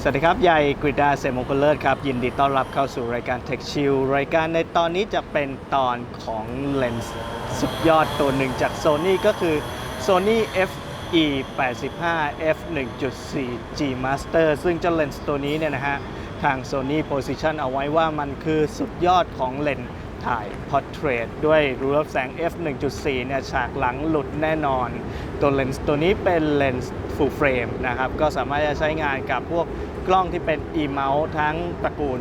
สวัสดีครับ ใหญ่กริดาเซมงคลเลิศครับ ยินดีต้อนรับเข้าสู่รายการ Tech Chill รายการในตอนนี้จะเป็นตอนของเลนส์สุดยอดตัวหนึ่งจาก Sony ก็คือ Sony FE 85 f 1.4 G Master ซึ่งเจ้าเลนส์ตัวนี้เนี่ยนะฮะ ทาง Sony Position เอาไว้ว่ามันคือสุดยอดของเลนส์ ถ่าย Portrait ด้วยรูรับแสง f 1.4 เนี่ยฉากหลังหลุดแน่นอน ตัวเลนส์ตัวนี้เป็นเลนส์ full frame นะครับ ก็สามารถจะใช้งานกับพวกกล้องที่เป็น e-mount ทั้งตระกูล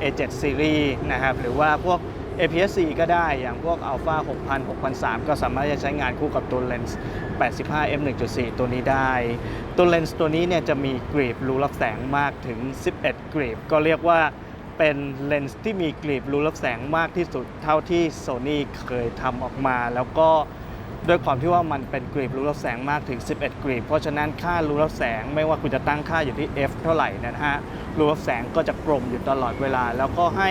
A7 Series นะครับ หรือว่าพวก APS-C ก็ได้อย่างพวก Alpha 6000 6003 ก็สามารถจะใช้งานคู่กับตัวเลนส์ 85 f 1.4 ตัวนี้ได้ ตัวเลนส์ตัวนี้เนี่ยจะมีกรีบรูรับแสงมากถึง 11 กรีบ ก็เรียกว่า เป็นเลนส์ที่มีกรีบรูรับแสงมากที่สุดเท่าที่ Sony เคยทำออกมา แล้วก็ด้วยความที่ว่ามันเป็นกรีบรูรับแสงมากถึง 11กรีบ เพราะฉะนั้นค่ารูรับแสงไม่ว่าคุณจะตั้งค่าอยู่ที่ f เท่าไหร่นะฮะรูรับแสงก็จะกลมอยู่ตลอดเวลา แล้วก็ให้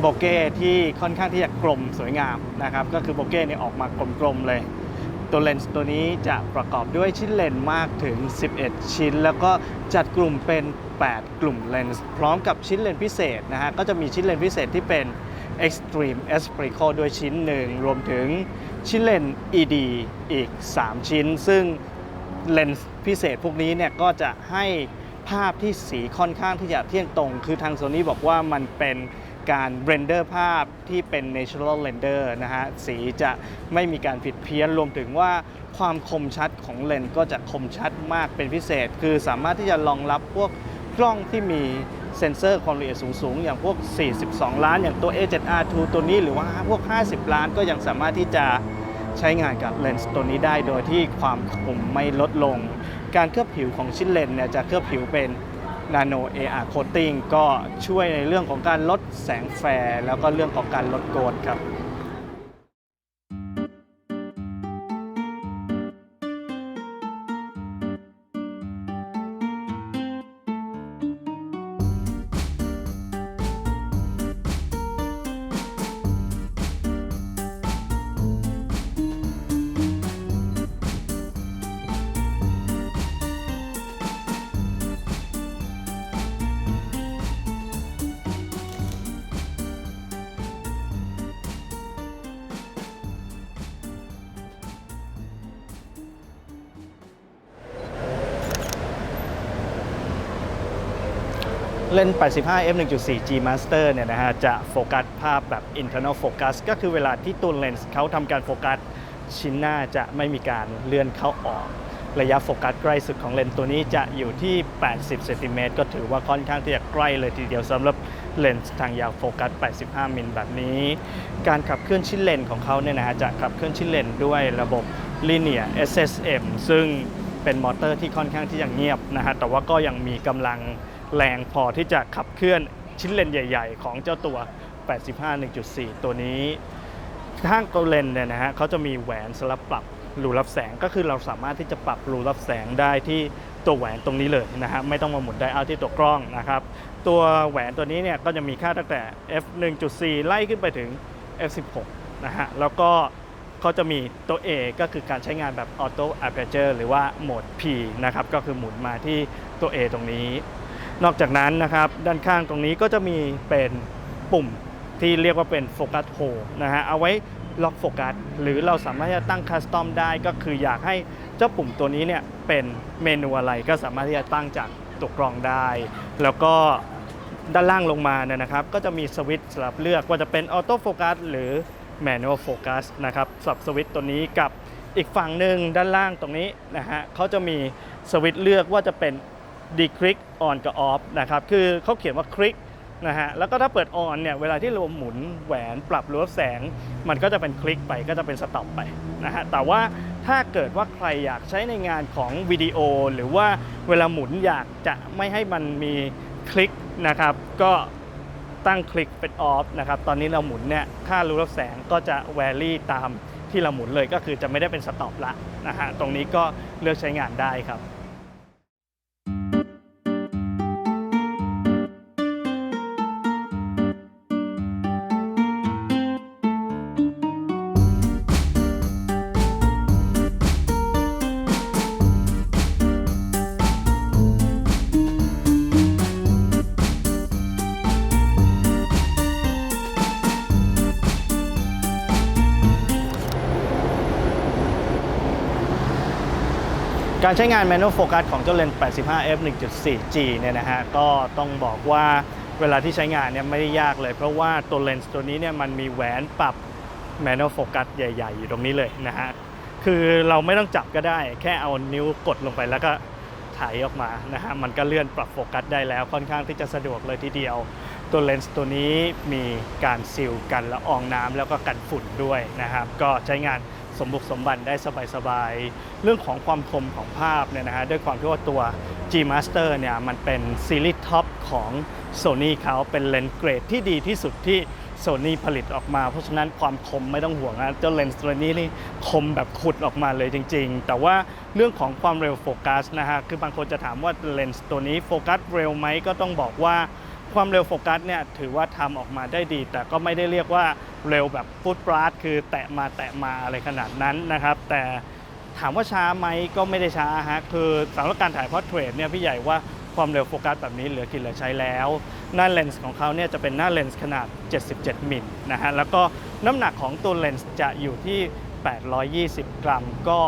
โบเก้ที่ค่อนข้างที่จะกลมสวยงามนะครับก็คือโบเก้เนี่ยออกมากลมๆเลย ตัวเลนส์ตัวนี้จะประกอบด้วยชิ้นเลนส์มากถึง 11 ชิ้น แล้วก็จัดกลุ่มเป็น 8 กลุ่มเลนส์พร้อมกับชิ้นเลนส์พิเศษนะฮะก็จะมีชิ้นเลนส์พิเศษที่เป็น Extreme Esprico ด้วยชิ้นหนึ่ง รวมถึงชิ้นเลนส์ ED อีก 3 ชิ้น ซึ่งเลนส์พิเศษพวกนี้เนี่ยก็จะให้ภาพที่สีค่อนข้างที่จะเที่ยงตรง คือทางโซนี่บอกว่ามันเป็น การเรนเดอร์ภาพที่เป็น natural render นะฮะ สีจะไม่มีการผิดเพี้ยนรวมถึงว่าความคมชัดของเลนส์ก็จะคมชัดมากเป็นพิเศษ คือสามารถที่จะรองรับพวกกล้องที่มีเซ็นเซอร์ความละเอียดสูง ๆ อย่างพวก 42 ล้าน อย่างตัว A7R2 ตัวนี้หรือว่าพวก 50 ล้านก็ยังสามารถที่จะใช้งานกับเลนส์ตัวนี้ได้โดยที่ความคมไม่ลดลง การเคลือบผิวของชิ้นเลนส์เนี่ยจะเคลือบผิวเป็น Nano AR Coating ก็ช่วยในเรื่องของการลดแสงแฟร์ แล้วก็เรื่องของการลดโกดครับ เลนส์85 f 1.4 G Master เนี่ยนะฮะ จะโฟกัสภาพแบบ internal focus ก็คือเวลาที่ตัวเลนส์เขาทำการโฟกัสชิ้นหน้าจะไม่มีการเลื่อนเข้าออก ระยะโฟกัสใกล้สุดของเลนส์ตัวนี้จะอยู่ที่ 80 เซนติเมตรก็ถือว่าค่อนข้างที่จะใกล้เลยทีเดียวสำหรับเลนส์ทางยาวโฟกัส 85 มิลแบบนี้ การขับเคลื่อนชิ้นเลนส์ของเขาเนี่ยนะฮะ จะขับเคลื่อนชิ้นเลนส์ด้วยระบบ Linear SSM ซึ่งเป็นมอเตอร์ที่ค่อนข้างที่จะเงียบนะฮะ แต่ว่าก็ยังมีกำลัง แรงพอที่จะขับเคลื่อนชิ้นเลนใหญ่ ๆ ของเจ้าตัว 85 1.4 ตัวนี้ข้างตัวเลนเนี่ยนะฮะเขาจะมีแหวนสำหรับปรับรูรับแสงก็คือเราสามารถที่จะปรับรูรับแสงได้ที่ตัวแหวนตรงนี้เลยนะฮะไม่ต้องมาหมุนไดเอาที่ตัวกล้องนะครับ ตัวแหวนตัวนี้เนี่ยก็จะมีค่าตั้งแต่ f 1.4 ไล่ขึ้นไปถึง f 16นะฮะแล้วก็เขาจะมีตัว A ก็คือการใช้งานแบบ auto aperture หรือว่าโหมด P นะครับก็คือหมุนมาที่ตัว A ตรงนี้ นอกจากนั้นนะครับ ด้านข้างตรงนี้ก็จะมีเป็นปุ่มที่เรียกว่าเป็นโฟกัสโฮนะฮะเอาไว้ล็อกโฟกัสหรือเราสามารถจะตั้งคัสตอมได้ก็คืออยากให้เจ้าปุ่มตัวนี้เนี่ยเป็นเมนูอะไรก็สามารถที่จะตั้งจากตัวกรองได้ แล้วก็ด้านล่างลงมาเนี่ยนะครับ ก็จะมีสวิตช์สำหรับเลือกว่าจะเป็นออโต้โฟกัสหรือแมน u a l โฟกัสนะครับสำหรับสวิตช์ตัวนี้กับอีกฝั่งหนึ่งด้านล่างตรงนี้นะฮะเขาจะมีสวิตช์เลือกว่าจะเป็น ดีคลิกออนกับออฟนะครับคือเขาเขียนว่าคลิกนะฮะแล้วก็ถ้าเปิดออนเนี่ยเวลาที่เราหมุนแหวนปรับรูรับแสง มันก็จะเป็นคลิกไปก็จะเป็นสต็อปไปนะฮะแต่ว่าถ้าเกิดว่าใครอยากใช้ในงานของวิดีโอ หรือว่าเวลาหมุนอยากจะไม่ให้มันมีคลิกนะครับก็ตั้งคลิกเป็นออฟนะครับตอนนี้เราหมุนเนี่ยค่ารูรับแสงก็จะแวรี่ตามที่เราหมุนเลยก็คือจะไม่ได้เป็นสต็อปละนะฮะตรงนี้ก็เลือกใช้งานได้ครับ การใช้งาน manual focus ของเจ้าเลนส์ 85 f 1.4G เนี่ยนะฮะก็ต้องบอกว่าเวลาที่ใช้งานเนี่ยไม่ได้ยากเลย เพราะว่าตัวเลนส์ตัวนี้เนี่ยมันมีแหวนปรับ manual focus ใหญ่ ๆ อยู่ตรงนี้เลยนะฮะคือเราไม่ต้องจับก็ได้ แค่เอานิ้วกดลงไปแล้วก็ถ่ายออกมานะฮะมันก็เลื่อนปรับโฟกัสได้แล้วค่อนข้างที่จะสะดวกเลยทีเดียว ตัวเลนส์ตัวนี้มีการซีลกันละอองน้ำแล้วก็กันฝุ่นด้วยนะครับก็ใช้งาน สมบุกสมบันได้สบายๆ เรื่องของความคมของภาพเนี่ยนะฮะด้วยความที่ว่าตัว G Master เนี่ยมันเป็นซีรีส์ท็อปของ Sony เขาเป็นเลนส์เกรดที่ดีที่สุดที่ Sony ผลิตออกมา เพราะฉะนั้นความคมไม่ต้องห่วงนะเจ้าเลนส์ตัวนี้นี่คมแบบขุดออกมาเลยจริง ๆ แต่ว่าเรื่องของความเร็วโฟกัสนะฮะคือบางคนจะถามว่าเลนส์ตัวนี้โฟกัสเร็วไหมก็ต้องบอกว่า ความเร็วโฟกัสเนี่ยถือว่าทำออกมาได้ดี แต่ก็ไม่ได้เรียกว่าเร็วแบบฟุตปราดคือแตะมาแตะมาอะไรขนาดนั้นนะครับ แต่ถามว่าช้าไหมก็ไม่ได้ช้าฮะคือสำหรับการถ่ายพอร์เทรตเนี่ยพี่ใหญ่ว่าความเร็วโฟกัสแบบนี้เหลือกินเหลือใช้แล้ว หน้าเลนส์ของเขาเนี่ยจะเป็นหน้าเลนส์ขนาด 77 มิลนะฮะแล้วก็น้ำหนักของตัวเลนส์จะอยู่ที่ 820 กรัม ก็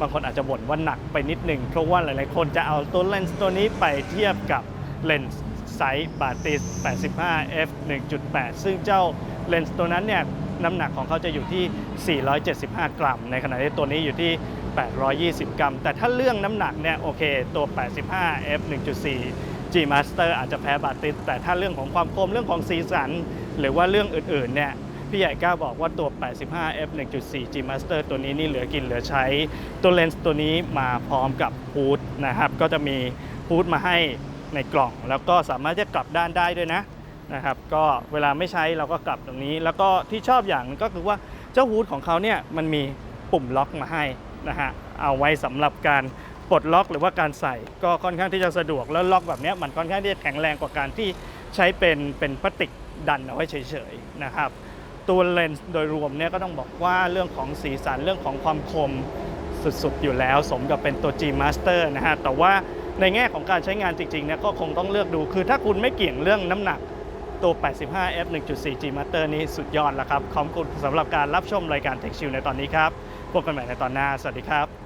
บางคนอาจจะบ่นว่าหนักไปนิดหนึ่งเพราะว่าหลายๆ คนจะเอาตัวเลนส์ตัวนี้ไปเทียบกับเลนส์ ไซส์บาติส 85 f 1.8 ซึ่งเจ้าเลนส์ตัวนั้นเนี่ยน้ำหนักของเขาจะอยู่ที่ 475 กรัม ในขณะที่ตัวนี้อยู่ที่ 820 กรัม แต่ถ้าเรื่องน้ำหนักเนี่ยโอเคตัว 85 f 1.4 G Master อาจจะแพ้บาติส แต่ถ้าเรื่องของความคมเรื่องของสีสัน หรือว่าเรื่องอื่นๆเนี่ยพี่ใหญ่กล้าบอกว่าตัว 85 f 1.4 G Master ตัวนี้นี่เหลือกินเหลือใช้ ตัวเลนส์ตัวนี้มาพร้อมกับฮูดนะครับ ก็จะมีฮูดมาให้ ในกล่อง แล้วก็สามารถจะกลับด้านได้ด้วยนะนะครับก็เวลาไม่ใช้เราก็กลับตรงนี้ แล้วก็ที่ชอบอย่างก็คือว่าเจ้าฮูดของเขาเนี่ยมันมีปุ่มล็อกมาให้นะฮะเอาไว้สำหรับการปลดล็อกหรือว่าการใส่ก็ค่อนข้างที่จะสะดวกแล้วล็อกแบบเนี้ยมันค่อนข้างที่จะแข็งแรงกว่าการที่ใช้เป็นเป็นพลาสติกดันเอาไว้เฉยๆนะครับตัวเลนส์โดยรวมเนี่ยก็ต้องบอกว่าเรื่องของสีสันเรื่องของความคมสุดๆอยู่แล้ว สมกับเป็นตัว G Master นะฮะแต่ว่า ในแง่ของการใช้งานจริงๆเนี่ยก็คงต้องเลือกดู คือถ้าคุณไม่เกี่ยงเรื่องน้ำหนักตัว 85 f 1.4 G Master นี้สุดยอดแล้วครับ ขอบคุณสำหรับการรับชมรายการ Tech Shield ในตอนนี้ครับ พบกันใหม่ในตอนหน้า สวัสดีครับ